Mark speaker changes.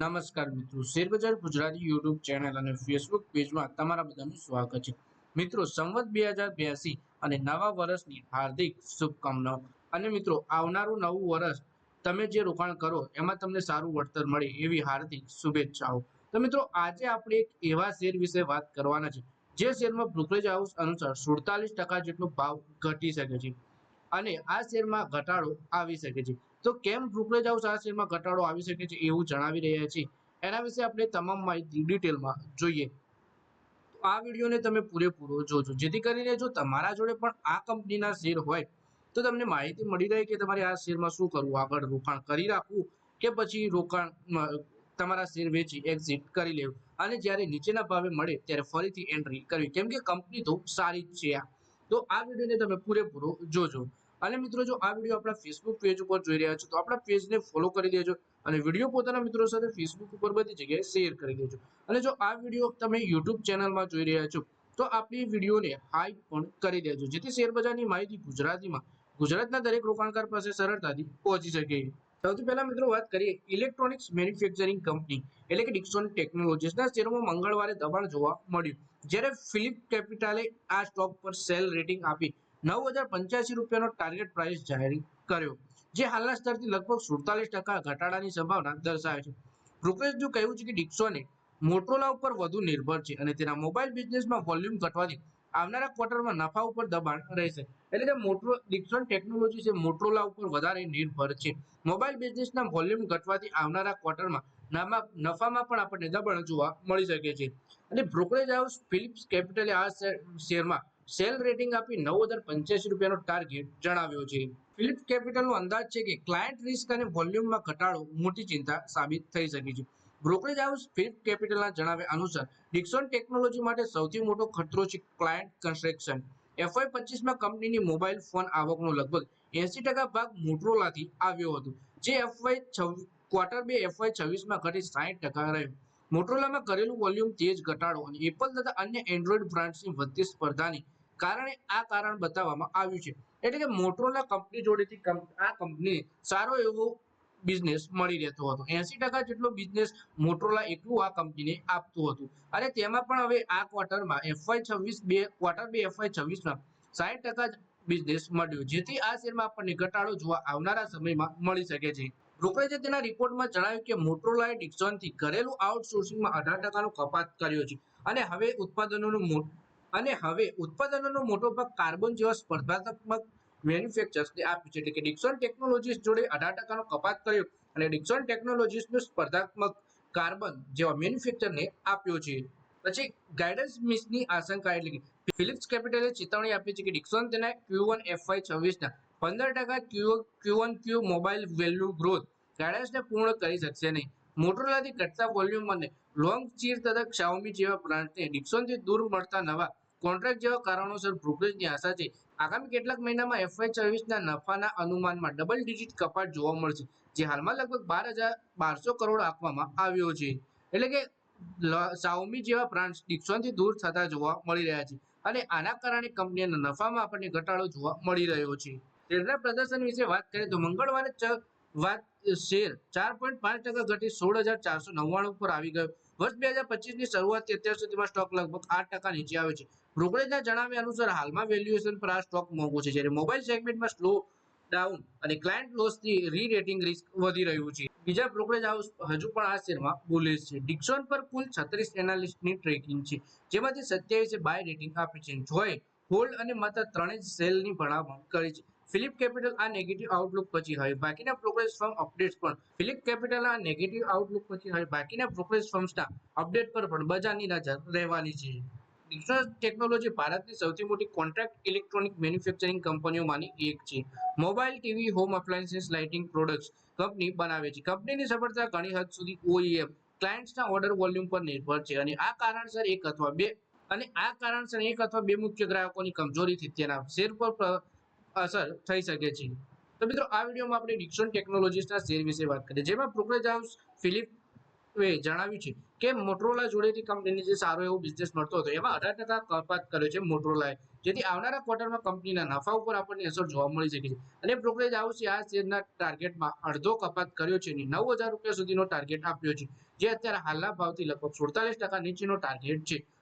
Speaker 1: નમસ્કાર મિત્રો. શેરબજાર ગુજરાતી યુટ્યુબ ચેનલ અને ફેસબુક પેજમાં તમારા બધાનું સ્વાગત છે. મિત્રો, સંવત બે હજાર બ્યાસી અને નવા વર્ષની હાર્દિક શુભકામનાઓ. અને મિત્રો, આવનારું નવું વર્ષ તમે જે રોકાણ કરો, એમાં તમને સારું વળતર મળે એવી હાર્દિક શુભેચ્છાઓ. તો મિત્રો, આજે આપણે એક એવા શેર વિશે વાત કરવાના છે, જે શેરમાં બ્રોકરેજ હાઉસ અનુસાર સુડતાલીસ ટકા જેટલો ભાવ ઘટી શકે છે. અને આ શેરમાં ઘટાડો આવી શકે છે. તો કેમ બ્રોકરેજ હાઉસ આ ઘટાડો આવી શકે છે એવું જણાવી રહ્યા છે એના વિશે આપણે તમામ માહિતી ડિટેલમાં જોઈએ. આ વિડીયોને તમે પૂરેપૂરો જોજો. જેથી કરીને જો તમારા જોડે પણ આ કંપનીના શેર હોય, તો તમને માહિતી મળી રહે કે તમારે આ શેરમાં શું કરવું? આગળ રોકાણ કરી રાખવું કે પછી રોકાણ તમારા શેર વેચી એક્ઝિટ કરી લેવું? અને જ્યારે નીચેના ભાવે મળે ત્યારે ફરીથી એન્ટ્રી કરવી. કેમ કે કંપની તો સારી જ છે આ. તો આ વિડીયોને તમે પૂરેપૂરો જોજો. અને મિત્રો જો આ વીડિયો આપણા ફેસબુક પેજ ઉપર જોઈ રહ્યા છો, તો આપણા પેજને ફોલો કરી દેજો અને વીડિયો પોતાના મિત્રો સાથે ફેસબુક ઉપર બધી જગ્યાએ શેર કરી દેજો. અને જો આ વીડિયો તમે યુટ્યુબ ચેનલમાં જોઈ રહ્યા છો, તો આપણી વિડીયોને હાઈપ પણ કરી દેજો, જેથી શેરબજારની માહિતી ગુજરાતીમાં, ગુજરાતના દરેક રોકાણકાર પાસે સરળતાથી પહોંચી શકે. સૌથી પહેલા મિત્રો વાત કરીએ ઇલેક્ટ્રોનિક્સ મેન્યુફેક્ચરિંગ કંપની એટલે કે ડિક્સોન ટેકનોલોજીસના શેરોમાં મંગળવારે દબાણ જોવા મળ્યું. જ્યારે ફિલિપ કેપિટલે આ સ્ટોક પર સેલ રેટિંગ આપી નવ હજાર પંચ્યાસી રૂપિયાનો ટાર્ગેટ પ્રાઇસ જાહેર કર્યો, જે હાલના સ્તરથી લગભગ સુડતાલીસ ટકા ઘટાડાની સંભાવના દર્શાવે છે. બ્રોકરેજનું કહ્યું છે કે ડિક્સોને મોટરોલા ઉપર વધુ નિર્ભર છે અને તેના મોબાઈલ બિઝનેસમાં વોલ્યુમ ઘટવાથી આવનારા ક્વાર્ટરમાં નફા ઉપર દબાણ રહેશે. એટલે કે મોટરો ડિક્સોન ટેકનોલોજી છે મોટરોલા ઉપર વધારે નિર્ભર છે. મોબાઈલ બિઝનેસના વોલ્યુમ ઘટવાથી આવનારા ક્વાર્ટરમાં નફામાં પણ આપણને દબાણ જોવા મળી શકે છે. અને બ્રોકરેજ હાઉસ ફિલિપ્સ કેપિટલે આ શેરમાં સેલ રેટિંગ આપી નવ હજાર પંચ્યાસી રૂપિયાનો ટાર્ગેટ જણાવ્યો છે. ફિલિપ્સ કેપિટલનો અંદાજ છે કે ક્લાયન્ટ રિસ્ક અને વોલ્યુમમાં ઘટાડો મોટી ચિંતા સાબિત થઈ શકે છે. બ્રોકરેજ હાઉસ ફિલિપ કેપિટલના જણાવ્યા અનુસાર ડિક્સોન ટેકનોલોજી માટે સૌથી મોટો ખતરો છે ક્લાયન્ટ કન્સ્ટ્રક્શન એફઆઈ પચીસમાં કંપનીની મોબાઈલ ફોન આવકનો લગભગ એસી ટકા ભાગ મોટરોલાથી આવ્યો હતો, જે એફવાય ક્વાર્ટર બે એફવાય છવ્વીસમાં ઘટી સાઠ ટકા રહ્યો. મોટરોલામાં કરેલું વોલ્યુમ તેજ ઘટાડો અને એપલ તથા અન્ય એન્ડ્રોઈડ બ્રાન્ડ્સની વધતી સ્પર્ધાની કારણે આ કારણ બતાવવામાં આવ્યું છે. એટલે કે મોટરોલા કંપની જોડેથી આ કંપની સારો એવો બિઝનેસ મળી રહેતો હતો. એસી ટકા જેટલો બિઝનેસ મોટરોલા એટલું આ કંપનીને આપતું હતું. અને તેમાં પણ હવે આ ક્વાર્ટરમાં એફવાય છવ્વીસ બે ક્વાર્ટર બે એફવાય છવ્વીસમાં સાઠ ટકા બિઝનેસ મળ્યો. જેથી આ શેરમાં આપણને ઘટાડો જોવા આવનારા સમયમાં મળી શકે છે. બ્રોકરેજે તેના રિપોર્ટમાં જણાવ્યું કે મોટરોલાએ ડિક્સોનથી ઘરેલું આઉટસોર્સિંગમાં અઢાર ટકાનો કપાત કર્યો છે. અને હવે ઉત્પાદનોનું અને હવે ઉત્પાદનોનો મોટો ભાગ કાર્બન જેવા સ્પર્ધાત્મક મેન્યુફેક્ચર્સને આપ્યું છે. એટલે કે ડિક્સોન ટેકનોલોજીસ જોડે અઢાર ટકાનો કપાત કર્યો અને ડિક્સોન ટેકનોલોજીસનું સ્પર્ધાત્મક કાર્બન જેવા મેન્યુફેક્ચરને આપ્યો છે. પછી ગાઈડન્સ મિસની આશંકા એટલે કે ફિલિપ્સ કેપિટલે ચેતવણી આપી છે કે ડિક્સોન તેના ક્યુ વન એફઆઈ છવ્વીસના પંદર ટકા Q Q one Q mobile value growth ગાઈડન્સને પૂર્ણ કરી શકશે નહીં. મોટરોલાથી ઘટતા વોલ્યુમ અને લોંગ ચીર તથા ક્ષાઓમી જેવા બ્રાન્ડને ડિક્સોનથી દૂર મળતા નવા કોન્ટ્રાક્ટ જેવા કારણોસર બ્રોકરેજની આશા છે. આગામી કેટલાક મહિનામાં એફઆઈ છવ્વીસના નફાના અનુમાનમાં ડબલ ડિજિટ કપાટ જોવા મળશે, જે હાલમાં લગભગ બાર હજાર બારસો કરોડ આપવામાં આવ્યો છે. એટલે કે સાઉમી જેવા બ્રાન્ડ્સ ડિક્સોનથી દૂર થતા જોવા મળી રહ્યા છે અને આના કારણે કંપનીના નફામાં આપણને ઘટાડો જોવા મળી રહ્યો છે. તેના પ્રદર્શન વિશે વાત કરીએ તો મંગળવારે વાત શેર. ચાર પોઈન્ટ પાંચ ટકા ઘટી સોળ હજાર ચારસો નવ્વાણું પર આવી ગયો. વર્ષ બે હજાર પચીસની શરૂઆતથી અત્યાર સુધીમાં સ્ટોક લગભગ આઠ ટકા નીચે આવે છે. બ્રોકરેજના જણાવ્યા અનુસાર હાલમાં વેલ્યુએશન પર આ સ્ટોક મોંઘો છે, જ્યારે મોબાઈલ સેગમેન્ટમાં સ્લો ડાઉન અને ક્લાયન્ટ લોસથી રી રેટિંગ રિસ્ક વધી રહ્યું છે. બીજા બ્રોકરેજ હાઉસ હજુ પણ આ શેરમાં બુલિશ છે. ડિક્સોન પર કુલ છત્રીસ એનાલિસ્ટની ટ્રેકિંગ છે, જેમાંથી સત્યાવીસે બાય રેટિંગ આપી છે. જોય હોલ્ડ અને માત્ર ત્રણેય સેલની ભલામણ કરી છે. ફિલિપ કેપિટલ આ નેગેટિવ આઉટલુક પછી હવે બાકીના પ્રોગ્રેસ ફોર્મ અપડેટ્સ પણ ફિલિપ કેપિટલ આ નેગેટિવ આઉટલુક પછી હવે બાકીના પ્રોગ્રેસ ફોર્મ્સના અપડેટ પર પણ બજારની નજર રહેવાની છે. ટેકનોલોજી ભારતની સૌથી મોટી કોન્ટ્રાક્ટ ઇલેક્ટ્રોનિક મેન્યુફેક્ચરિંગ કંપનીઓમાંની એક છે. Mobile TV home appliances lighting products company બનાવે છે. કંપનીની સફળતા ઘણી હદ સુધી ઓઈએમ ક્લાયન્ટ્સના ઓર્ડર વોલ્યુમ પર નિર્ભર છે અને આ કારણસર એક અથવા બે અને આ કારણસર એક અથવા બે મુખ્ય ગ્રાહકોની કમજોરીથી તેના શેર પર અસર થઈ શકે છે. તો મિત્રો, આ વિડીયોમાં આપણે ડિક્સોન ટેકનોલોજીસના શેર વિશે વાત કરીએ. જેમાં બ્રોકરેજ હાઉસ ફિલિપ જણાવ્યું છે કે મોટરોલા જોડેથી કંપનીને જે સારો એવો બિઝનેસ મળતો હતો, એમાં અઢાર ટકા કપાત કર્યો છે મોટરોલાએ. જેથી આવનારા ક્વાર્ટરમાં કંપનીના નફા ઉપર આપણને અસર જોવા મળી શકે છે. અને બ્રોકરેજ હાઉસે આ શેરના ટાર્ગેટમાં અડધો કપાત કર્યો છે અને નવ હજાર રૂપિયા સુધીનો ટાર્ગેટ આપ્યો છે. જે અત્યારે હાલના ભાવથી લગભગ સુડતાલીસ ટકા નીચેનો ટાર્ગેટ છે.